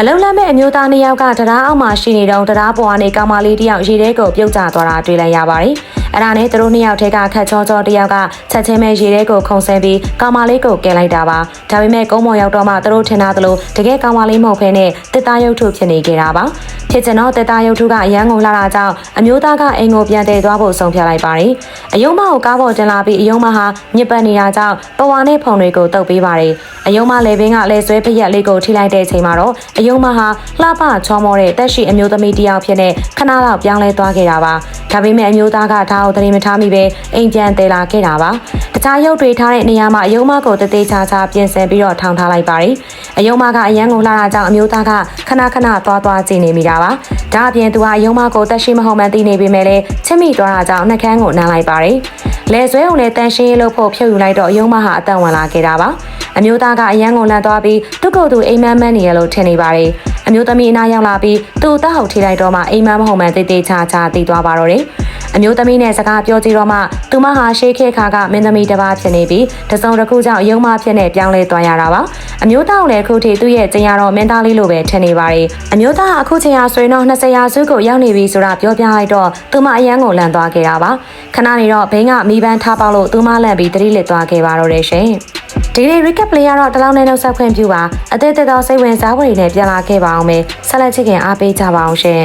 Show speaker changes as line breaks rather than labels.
အလုံးလမ်းမဲ့အမျိုးသားနှစ်ယောက်ကတရားအောက်မှာရှိနေတော့တရားပေါ်ကနေကောင်မလေးတစ်ယောက်ရေထဲကိုပြုတ်ကျသွားတာတွေ့လိုက်ရပါတယ်။အဲ့ဒါနဲ့သူတို့နှစ်ယောက်ထဲကခက်ချောချောတစ်ယောက်ကချက်ချင်းပဲရေထဲကိုခုန်ဆင်းပြီးကောင်မလေးကိုကယ်လိုက်တာပါ။ဒါပေမဲ့ကုန်းပေါ်ရောက်တော့မှသူတို့ထင်တာသလိုတကယ်ကောင်မလေးမဟုတ်ဘဲနဲ့တစ်သားရုပ်ထုဖြစ်နေခဲ့တာပါ။ ဖြစ်ချင်တော့တစ်သားရုပ်ထုကအရန်ကုန်လာတာကြောင့်အမျိုးသားကအိမ်ကိုပြန်တည်သွားဖို့ဆုံးဖြတ်လိုက်ပါတယ်။အယုံမကိုကားပေါ်တင်လာပြီးအယုံမဟာညစ်ပတ်နေတာကြောင့်ပဝါနဲ့ဖုံတွေကိုတုပ်ပေးပါတယ်။အယုံမလေဘင်းကလဲဆွဲဖရက်လေးကိုထိလိုက်တဲ့ချိန်မှာတော့အယုံမဟာလှပချောမောတဲ့တက်ရှိအမျိုးသမီးတစ်ယောက်ဖြစ်နေခဏလောက်ပြောင်းလဲသွားခဲ့တာပါဒါပေမဲ့အမျိုးသားကဒါကိုသတိမထားမိပဲအိမ်ပြန်တည်လာခဲ့တာပါတခြားရုပ်တွေထားတဲ့နေရာမှာအယုံမကိုတသေးချာချာပြင်ဆင်ပြီးတော့ထောင်ထားလိုက်ပါတယ်အယုံမကအရန်ကိုလှတာကြောင့်အမျိုးသားကခဏခဏသွားသွားကြည့်နေမိတာပါဒါအပြင်သူကအယုံမကိုတက်ရှိမဟုတ်မှန်းသိနေပေမဲ့လည်းချစ်မိသွားတာကြောင့်နှက်ခမ်းကိုနမ်းလိုက်ပါတယ်လဲဆွဲုံနဲ့တန်ရှင်းရေးလို့ဖို့ဖြုတ်ယူလိုက်တော့အယုံမဟာအတန်ဝင်လာခဲ့တာပါအမျိုးသားကအရန်ကိုလန့်သွားပြီးသူ့ကိုယ်သူအိမ်မန်းမန်းနေရလို့ထင်နေပါတယ်အမျိုးသမီးအနားရောက်လာပြီးသူ့အသက်ဟုတ်ထိလိုက်တော့မှအိမ်မန်းမဟုတ်မှန်တေးသေးချာချာသိသွားပါတော့တယ် အမျိုးသမီးနဲ့စကားပြောကြည့်တော့မှသူမဟာရှေးခေတ်ခါကမင်းသမီးတစ်ပါးဖြစ်နေပြီးတစုံတစ်ခုကြောင့်အယုံမဖြစ်နေပြောင်းလဲသွားရတာပါအမျိုးသားကလည်းအခုထိသူ့ရဲ့ကျင်ရတော့မင်းသားလေးလိုပဲထင်နေပါတယ်အမျိုးသားကအခုချိန်ဟာဆိုရင်တော့20ရာစုကိုရောက်နေပြီဆိုတာပြောပြလိုက်တော့သူမအရန်ကိုလန့်သွားခဲ့တာပါခဏနေတော့ဘိန်းကမိပန်းထားပေါက်လို့သူမလန့်ပြီးတတိလစ်သွားခဲ့ပါတော့တယ်ရှင်ဒီနေ့ recap play ကတော့တလောင်းနဲ့နှုတ်ဆက်ခွင့်ပြုပါအသေးသေးသောစိတ်ဝင်စားဖွယ်တွေနဲ့ပြန်လာခဲ့ပါအောင်မယ်ဆက်လက်ချစ်ခင်အားပေးကြပါအောင်ရှင်